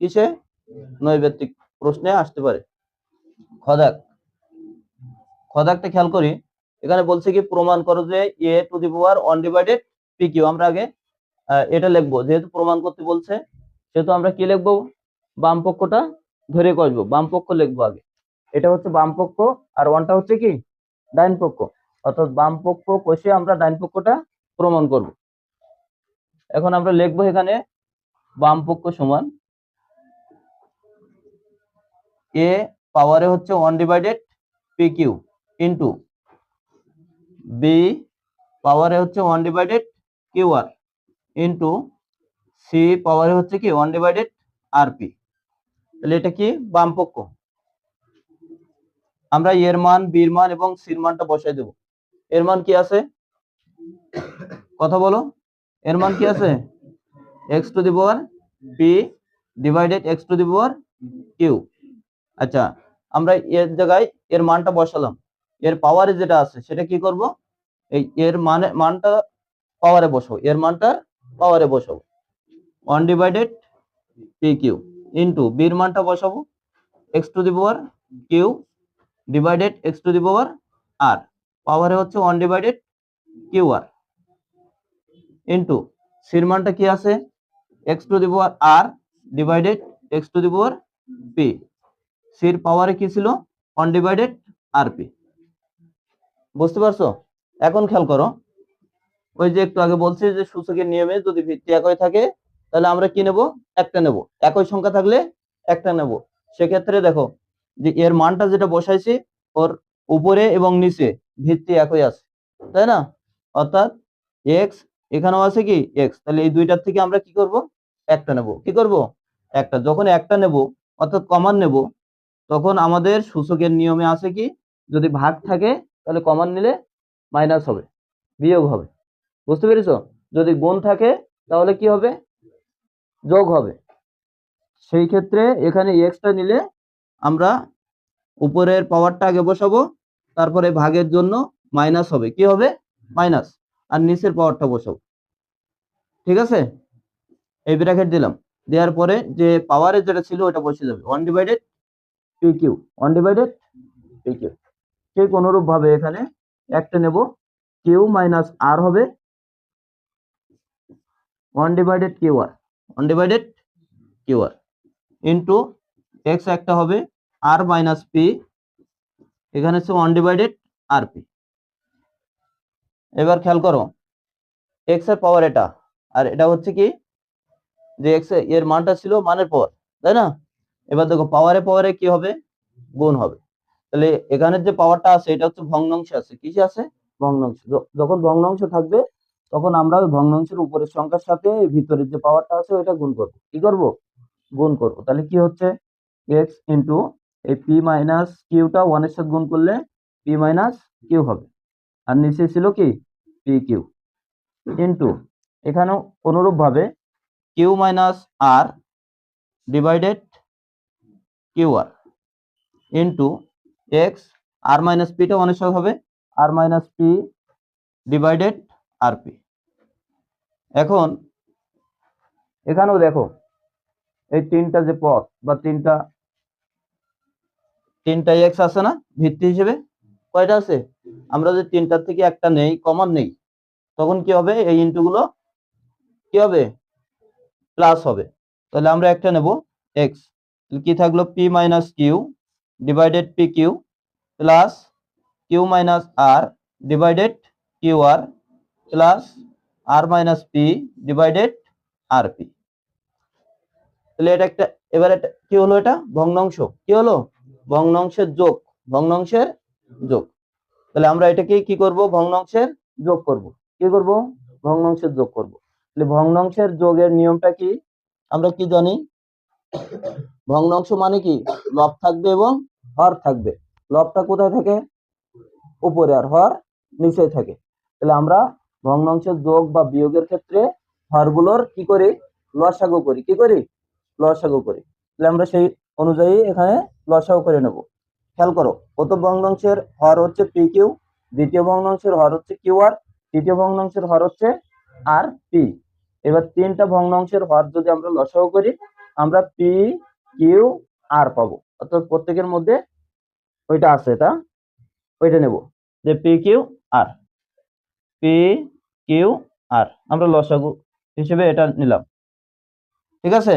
কিসে? নৈবেত্তিক প্রশ্নে আসতে পারে। খদাক। খদাকটা খেয়াল করি। এখানে বলছে কি, প্রমাণ করো যে A to the power one divided P Q আমরা আগে এটা লিখব। যেহেতু প্রমাণ করতে বলছে, সেহেতু আমরা কি লিখব? বাম পক্ষটা ধরে কষবো। বাম পক্ষ লিখব আগে। এটা হচ্ছে বাম পক্ষ, আর ওয়ানটা হচ্ছে কি? ডাইন পক্ষ। অর্থাৎ বাম পক্ষ কষে আমরা ডাইন পক্ষটা প্রমাণ করব। এখন আমরা লিখব এখানে বাম পক্ষ সমান এ পাওয়ারে হচ্ছে one divided P Q into B পাওয়ারে হচ্ছে one divided Q R into C পাওয়ারে হচ্ছে কি ওয়ান ডিভাইডেড আর পি তাহলে এটা কি বাম পক্ষ? আমরা এর মান বির মান এবং সির মানটা বসাই দেব। এর মান কি আছে? কথা বলো। এর মান কি আছে? X to the power P divided X to the power Q আচ্ছা আমরা এর জায়গায় এর মানটা বসালাম। এর পাওয়ারে যেটা আছে, সেটা কি করব? এই এর মানে মানটা পাওয়ারে বসাবো। এর মানটা পাওয়ারে বসাবো। One divided P Q into বির মানটা বসাবো। X to the power Q divided X to the power R পাওয়ারে হচ্ছে one divided Q R into সির মানটা কি আছে? X to the power R divided X to the power P সির পাওয়ারে কি ছিল? ওয়ান আরপি বুঝতে পারছ? এখন খেয়াল করো। ওই যে একটু আগে বলছি যে সূচকের নিয়মে যদি ভিত্তি একই থাকে, তাহলে আমরা কি নেব? একটা নেব। একই সংখ্যা থাকলে একটা নেব। সেক্ষেত্রে দেখো, যে এর মানটা যেটা বসাইছি, ওর উপরে এবং নিচে ভিত্তি একই আছে। তাই না? অর্থাৎ এক্স এখানেও আছে কি? এক্স তাহলে এই দুইটার থেকে আমরা কি করব? একটা নেব। কি করব? একটা। যখন একটা নেব, অর্থাৎ কমন নেব তখন আমাদের সূচকের নিয়মে আছে কি? যদি ভাগ থাকে, তাহলে কমন নিলে মাইনাস হবে, বিয়োগ হবে। বুঝতে পেরেছ? যদি গুণ থাকে, তাহলে কি হবে? যোগ হবে। সেই ক্ষেত্রে এখানে এক্সটা নিলে আমরা উপরের পাওয়ারটা আগে বসাবো, তারপরে ভাগের জন্য মাইনাস হবে। কি হবে? মাইনাস আর নিচের পাওয়ারটা বসাবো। ঠিক আছে? এই ব্র্যাকেট দিলাম। দেওয়ার পরে যে পাওয়ারের যেটা ছিল, ওটা বসে যাবে। One divided P Q one divided P Q ঠিক অনুরূপ ভাবে এখানে একটা নেব কিউ মাইনাস আর হবে one divided Q R one divided Q R into X একটা হবে আর মাইনাস পি এখানে হচ্ছে ওয়ান ডিভাইডেড আর পি এবার খেয়াল করো এক্সের পাওয়ার এটা, আর এটা হচ্ছে কি? যে এক্সের মানটা ছিল মানের পাওয়ার তাই না? এবার দেখো পাওয়ারে পাওয়ারে কি হবে? গুণ হবে। তাহলে এখানের যে পাওয়ারটা আছে, এটা হচ্ছে ভগ্নাংশ আছে। কিসে আছে? ভগ্নাংশ। যখন ভগ্নাংশ থাকবে, তখন আমরা ওই ভগ্নাংশের উপরের সংখ্যার সাথে ভিতরের যে পাওয়ারটা আছে, ওইটা গুণ করব। কি করব? গুণ করব। তাহলে কি হচ্ছে? এক্স ইন্টু এই পি মাইনাস কিউটা ওয়ানের সাথে গুণ করলে পি মাইনাস কিউ হবে। আর নিচে ছিল কি? পি কিউ ইন্টু এখানেও অনুরূপ ভাবে Q minus R divided Q R. Into X R minus পিটা ওয়ানের সাথে হবে। R minus P divided R P এখন, এখানেও দেখো, এই তিনটা যে পথ বা তিনটা তিনটা এক্স আছে না, ভিত্তি হিসেবে, কয়টা আছে? আমরা যদি তিনটার থেকে একটা নেই কমন নেই, তখন কি হবে? এই ইন্টু গুলো কি হবে? প্লাস হবে। তাহলে আমরা একটা নেব এক্স কি থাকল? P minus Q divided P Q plus Q minus R divided Q R plus R minus P divided R P তাহলে এটা একটা, এবার এটা কি হলো এটা? ভগ্নাংশ। কি হলো? ভগ্নাংশের যোগ ভগ্নাংশের যোগ। তাহলে আমরা এটাকে কি করব? ভগ্নাংশের যোগ করব। কি করব? ভগ্নাংশের যোগ করব। তাহলে ভগ্নাংশের যোগের নিয়মটা কি? আমরা কি জানি? ভগ্নাংশ মানে কি? লব থাকবে এবং হর থাকবে। লবটা কোথায় থাকে? উপরে আর হর নিচে থাকে। তাহলে আমরা ভগ্নাংশের যোগ বা বিয়োগের ক্ষেত্রে হরগুলোর কি করি? লসাগু করি। কি করি? লসাগু করি। তাহলে আমরা সেই অনুযায়ী এখানে লসাগু করে নেব। খেয়াল করো, প্রথম ভগ্নাংশের হর হচ্ছে পি কিউ দ্বিতীয় ভগ্নাংশের হর হচ্ছে কিউ আর তৃতীয় ভগ্নাংশের হর হচ্ছে আর পি এবার তিনটা ভগ্নাংশের হর যদি আমরা লসাগু করি, আমরা পি কিউ আর পাবো। অর্থাৎ প্রত্যেকের মধ্যে ওইটা আছে, তা ওইটা নেব। যে P Q R, P Q R, আমরা লসাগু হিসেবে এটা নিলাম। ঠিক আছে?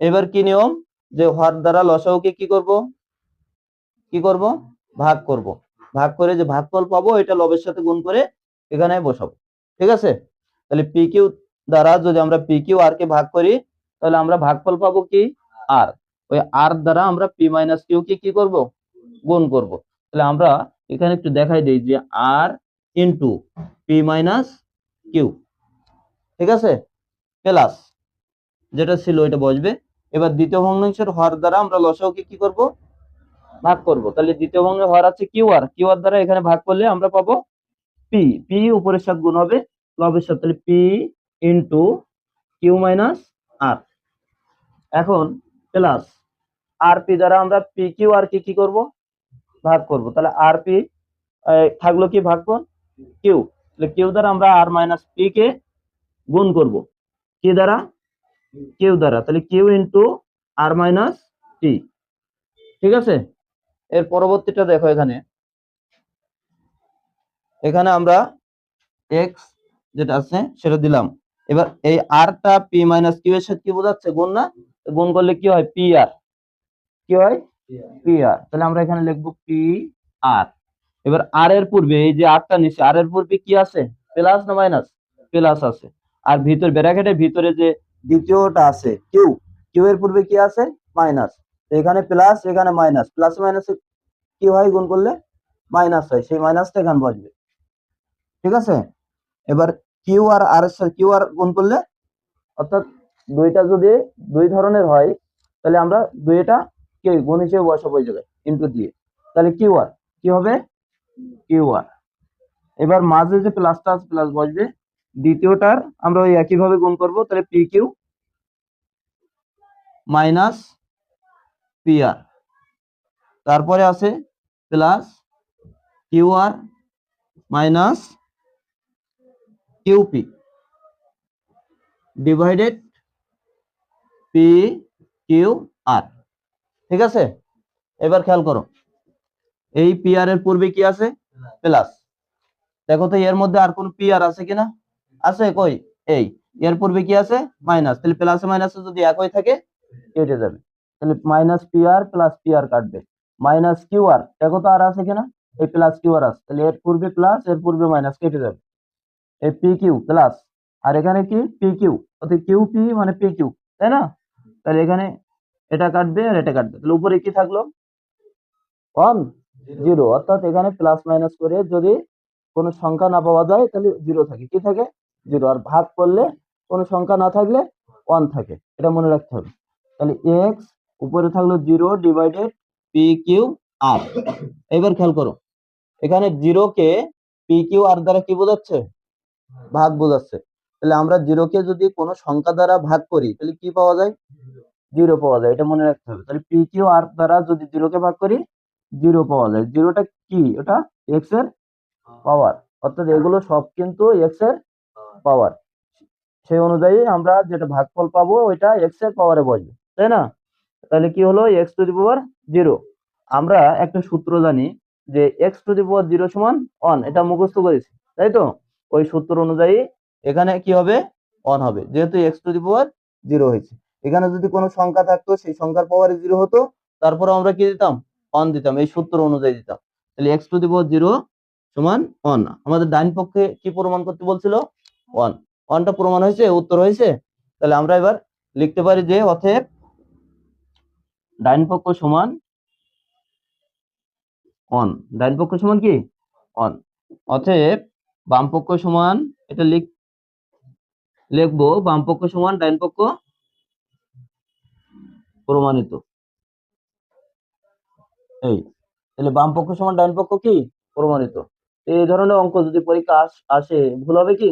এবার কি নিয়ম? যে হর দ্বারা লসাগুকে কি করব? কি করব? ভাগ করব। ভাগ করে যে ভাগফল পাবো, এটা লবের সাথে গুণ করে এখানে বসাবো। ঠিক আছে? তাহলে পি কিউ দ্বারা যদি আমরা পি কিউ আর কে ভাগ করি, তাহলে আমরা ভাগফল পাবো কি? আর। ওই আর দ্বারা আমরা পি মাইনাস কিউ কে কি করব? গুণ করব। তাহলে আমরা এখানে একটু দেখাই দিই যে R into P minus Q ঠিক আছে? প্লাস যেটা ছিল ওইটা বসবে। এবার দ্বিতীয় ভগ্নাংশের হর দ্বারা আমরা লসাগুকে কি করব? ভাগ করব। তাহলে দ্বিতীয় ভগ্নের হর আছে কিউ আর কিউ আর দ্বারা এখানে ভাগ করলে আমরা পাবো পি পি উপরের সাথে গুণ হবে লবের সাথে তাহলে P into Q minus R এখন প্লাস আর পি দ্বারা আমরা পি কিউ আর কি কি করব? ভাগ করব। তাহলে আর পি থাকল কি ভাগফল? কিউ তাহলে কিউ দ্বারা আমরা আর মাইনাস পি কে গুণ করব। কি দ্বারা? কিউ দ্বারা। তাহলে Q into R minus T ঠিক আছে? এর পরবর্তীটা দেখো এখানে। এখানে আমরা এক্স যেটা আছে সেটা দিলাম। এবার এই আরটা পি মাইনাস কিউ এর সাথে কি বোঝাচ্ছে? গুণ না? গুণ করলে কি হয়? পি আর কি হয়? পি আর তাহলে আমরা এখানে লিখব পি আর এবার আর এর পূর্বে এই যে আরটা নিচে আর এর পূর্বে কি আছে? প্লাস না মাইনাস প্লাস আছে। আর ভিতর ব্র্যাকেটের ভিতরে যে দ্বিতীয়টা আছে কিউ কিউ এর পূর্বে কি আছে? মাইনাস এখানে প্লাস এখানে মাইনাস প্লাস মাইনাস কি হয়? গুণ করলে মাইনাস হয়। সেই মাইনাসটা এখানে বসবে। ঠিক আছে? এবার কিউ আর আর এর কিউ আর গুণ করলে অর্থাৎ দুইটা যদি দুই ধরনের হয়, তাহলে আমরা দুইটা কে, গুণ হিসেবে বসাবো ওই জায়গায় ইনটু দিয়ে। তাহলে কিউ আর কি হবে কিউ আর এবার মাঝে যে প্লাসটা আছে প্লাস বসবে, দ্বিতীয়টার আমরা ওই একইভাবে গুণ করব, তাহলে P Q minus P R তারপরে আছে plus Q R minus Q P divided P Q R ঠিক আছে? এবার খেয়াল করো। এই পি আর এর পূর্বে কি আছে? প্লাস দেখো তো, এর মধ্যে আর কোন পি আর আছে কিনা? আছে কই? এই। এর পূর্বে কি আছে? মাইনাস তাহলে প্লাস মাইনাসে যদি একই থাকে, কেটে যাবে। তাহলে minus P R plus P R কাটবে। মাইনাস কিউ আর দেখো তো, আর আছে কিনা? এই প্লাস কিউ আর আছে। তাহলে এর পূর্বে প্লাস এর পূর্বে মাইনাস কেটে যাবে। এই পি কিউ প্লাস আর এখানে কি? পি কিউ কিউ পি মানে পি কিউ তাই না? তাহলে এখানে এটা কাটবে আর এটা কাটবে। তাহলে উপরে কি থাকল? ওয়ান জিরো অর্থাৎ এখানে প্লাস মাইনাস করে যদি কোনো সংখ্যা না পাওয়া যায়, তাহলে জিরো থাকে। কি থাকে? জিরো আর ভাগ করলে কোনো সংখ্যা না থাকলে ওয়ান থাকে। এটা মনে রাখতে হবে। তাহলে এক্স উপরে থাকল zero divided P Q R এবার খেয়াল করো, এখানে জিরো কে পি কিউ আর দ্বারা কি বোঝাচ্ছে? ভাগ বোঝাচ্ছে। তাহলে আমরা জিরো কে যদি কোনো সংখ্যা দ্বারা ভাগ করি, তাহলে কি পাওয়া যায়? জিরো পাওয়া যায়, এটা মনে রাখতে হবে। তাহলে পি কিউ আর দ্বারা যদি জিরো কে ভাগ করি জিরো পাওয়া যায়। জিরোটা কি? ওটা এক্সের পাওয়ার অর্থাৎ এগুলো সব কিন্তু এক্সের পাওয়ার সেই অনুযায়ী আমরা যেটা ভাগফল পাবো, ওইটা এক্সের পাওয়ারে বসবে। তাই না? তাহলে কি হলো? X to the power zero আমরা একটা সূত্র জানি যে X to the power zero সমান অন এটা মুখস্থ করেছি। তাই তো? ওই সূত্র অনুযায়ী এখানে কি হবে? অন হবে। যেহেতু X to the power zero হয়েছে। এখানে যদি কোনো সংখ্যা থাকতো, সেই সংখ্যার পাওয়ারে জিরো হতো। তারপর আমরা কি দিতাম? অন দিতাম, এই সূত্র অনুযায়ী দিতাম। তাহলে X to the power zero সমান ওয়ান আমাদের ডাইন পক্ষে কি প্রমাণ করতে বলছিল? ওয়ান ওয়ানটা প্রমাণ হয়েছে উত্তর হয়েছে। তাহলে আমরা এবার লিখতে পারি যে, অতএব ডাইন পক্ষ সমান ওয়ান ডাইন পক্ষ সমান কি? ওয়ান অতএব বাম পক্ষ সমান, এটা লিখ লিখব, বাম পক্ষ সমান, ডাইন পক্ষ প্রমাণিত। এই, তাহলে বাম পক্ষ সমান ডান পক্ষ কি? প্রমাণিত। এই ধরনের অঙ্ক যদি পরীক্ষা আসে, ভুল হবে কি?